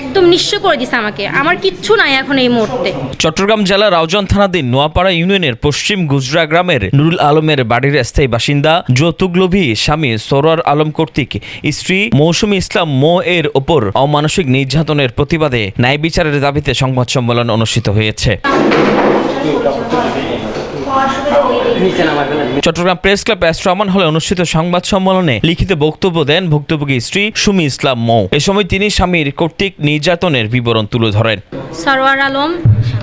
একদম নিঃস্ব করে দিছে আমাকে। আমার কিচ্ছু নাই এখন এই মুহূর্তে। চট্টগ্রাম জেলার রাউজান থানাধীন নোয়াপাড়া ইউনিয়নের পশ্চিম গুজরা গ্রামের নুরুল আলমের বাড়ির স্থায়ী বাসিন্দা যৌতুকলোভী স্বামী সরোয়ার আলম কর্তৃক স্ত্রী মৌসুমী ইসলাম মো এর ওপর অমানসিক নির্যাতনের প্রতিবাদে ন্যায় বিচারের দাবিতে সংবাদ সম্মেলন অনুষ্ঠিত হয়েছে। চট্টগ্রাম প্রেস ক্লাব অ্যাস্ট্রামান হলে অনুষ্ঠিত সংবাদ সম্মেলনে লিখিত বক্তব্য দেন ভুক্তভোগী স্ত্রী সুমি ইসলাম মৌ। এ সময় তিনি স্বামীর কর্তৃক নির্যাতনের বিবরণ তুলে ধরেন। সারোয়ার আলম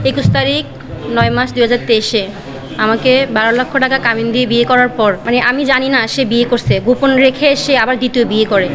একুশ তারিখ নয় মাস দুই হাজার তেইশে। আমাকে বারো লক্ষ টাকা কামিন দিয়ে বিয়ে করার পর মানে আমি জানি না সে বিয়ে করছে, গোপন রেখে সে আবার দ্বিতীয় বিয়ে করে।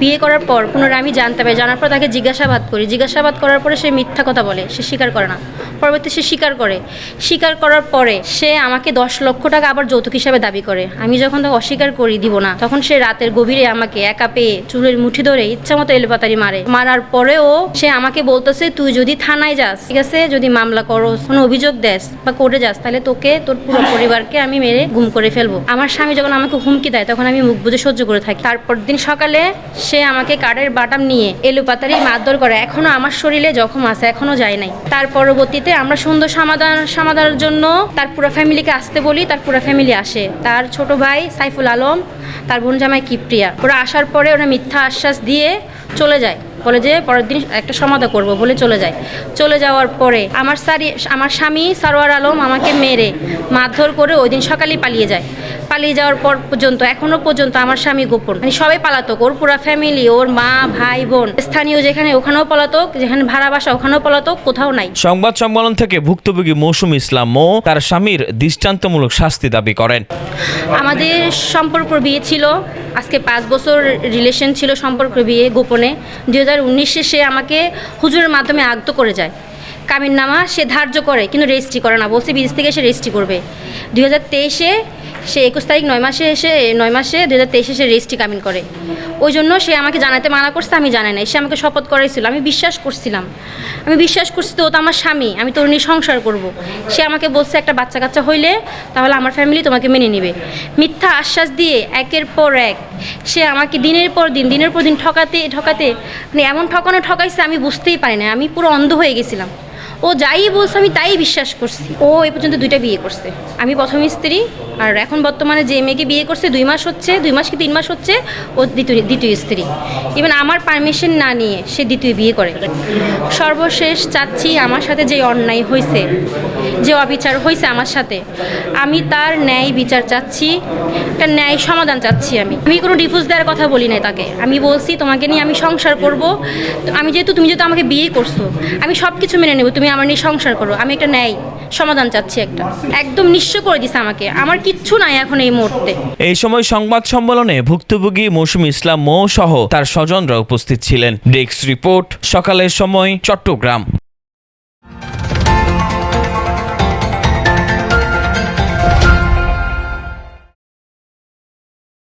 বিয়ে করার পর পুনরায় আমি জানতে পারি, জানার পর তাকে জিজ্ঞাসাবাদ করি। জিজ্ঞাসাবাদ করার পরে সে মিথ্যা কথা বলে, সে স্বীকার করে না। পরবর্তী সে স্বীকার করে। স্বীকার করার পরে সে আমাকে দশ লক্ষ টাকা আবার যৌতুক হিসাবে দাবি করে। আমি যখন তাকে অস্বীকার করি দিব না, তখন সে রাতের গভীরে আমাকে একা পেয়ে চুলের মুঠি ধরে ইচ্ছা মতো এলোপাতারি মারে। মারার পরেও সে আমাকে বলতেছে, তুই যদি থানায় যাস, ঠিক আছে? যদি মামলা করো কোনো অভিযোগ দেস বা কোর্টে যাস, তাহলে তোকে তোর পুরো পরিবারকে আমি মেরে গুম করে ফেলব। আমার স্বামী যখন আমাকে হুমকি দেয়, তখন আমি মুখ বুঝে সহ্য করে থাকি। তারপর দিন সকালে সে আমাকে কাঠের বাটাম নিয়ে এলোপাতারি মারধর করে। এখনও আমার শরীরে জখম আছে, এখনও যায় নাই। তার পরবর্তীতে আমরা সুন্দর সমাধান, সমাধানের জন্য তার পুরো ফ্যামিলিকে আসতে বলি, তার পুরো ফ্যামিলি আসে। তার ছোট ভাই সাইফুল আলম, তার বোন জামাই কিপ্রিয়া। ওরা আসার পরে ওরা মিথ্যা আশ্বাস দিয়ে চলে যায়। বলে যে পরের দিন একটা সমাধা করব বলে চলে যায়। চলে যাওয়ার পরে আমার সারি আমার স্বামী সারোয়ার আলম আমাকে মেরে মারধর করে ওই দিন সকালেই পালিয়ে যায়। পালিয়ে যাওয়ার পর পর্যন্ত এখনও পর্যন্ত আমার স্বামী গোপন। মানে সবাই পালাতক ওর পুরা ফ্যামিলি ওর মা ভাই বোন। স্থানীয় যেখানে ওখানেও পলাতক যেখানে ভাড়া বাসা ওখানেও পলাতক কোথাও নাই। সংবাদ সম্মেলন থেকে ভুক্তভোগী মৌসুম ইসলাম মো তার স্বামীর দৃষ্টান্তমূলক শাস্তি দাবি করেন। আমাদের সম্পর্ক বিয়ে ছিল। আজকে পাঁচ বছর রিলেশন ছিল সম্পর্ক বিয়ে গোপনে। দু হাজার উনিশে সে আমাকে হুজুরের মাধ্যমে আগত করে যায়। কামিন নামা সে ধার্য করে, কিন্তু রেজিস্ট্রি করে না, বলছে বিদেশ থেকে সে রেজিস্ট্রি করবে। দু হাজার তেইশে সে একুশ তারিখ নয় মাসে এসে, নয় মাসে দু হাজার তেইশে সে রেজিস্ট্রি কামিন করে। ওই জন্য সে আমাকে জানাতে মানা করছে, আমি জানাই নাই। সে আমাকে শপথ করাইছিল। আমি বিশ্বাস করছিলাম। আমি বিশ্বাস করছি তো ও তো আমার স্বামী, আমি তোর নিয়ে সংসার করব। সে আমাকে বলছে, একটা বাচ্চা কাচ্চা হইলে তাহলে আমার ফ্যামিলি তোমাকে মেনে নেবে। মিথ্যা আশ্বাস দিয়ে একের পর এক সে আমাকে দিনের পর দিন, দিনের পর দিন ঠকাতে ঠকাতে মানে এমন ঠকানো ঠকাইছে আমি বুঝতেই পারি না আমি পুরো অন্ধ হয়ে গেছিলাম। ও যাই বলছে, আমি তাই বিশ্বাস করছি। ও এ পর্যন্ত দুইটা বিয়ে করছে। আমি প্রথম স্ত্রী আর এখন বর্তমানে যে মেয়েকে বিয়ে করছে, দুই মাস হচ্ছে, দুই মাস কি তিন মাস হচ্ছে, ও দ্বিতীয় দ্বিতীয় স্ত্রী। ইভেন আমার পারমিশন না নিয়ে সে দ্বিতীয় বিয়ে করে। সর্বশেষ চাচ্ছি আমার সাথে যে অন্যায় হয়েছে যে অবিচার হয়েছে আমার সাথে, আমি তার ন্যায় বিচার চাচ্ছি, একটা ন্যায় সমাধান চাচ্ছি আমি। আমি কোনো ডিভোর্স দেওয়ার কথা বলি নাই তাকে। আমি বলছি, তোমাকে নিয়ে আমি সংসার করব। আমি যেহেতু তুমি যেহেতু আমাকে বিয়ে করছ, আমি সব কিছু মেনে নেব, তুমি আমার নিয়ে সংসার করো। আমি একটা ন্যায় সমাধান চাচ্ছি একটা। একদম নিঃস্ব করে দিছে আমাকে। আমার কিচ্ছু নাই এখন এই মুহূর্তে। এই সময় সংবাদ সম্মেলনে ভুক্তভোগী মৌসুমী ইসলাম মৌ সহ তার স্বজনরা উপস্থিত ছিলেন। ডেস্ক রিপোর্ট, সকালের সময়, চট্টগ্রাম।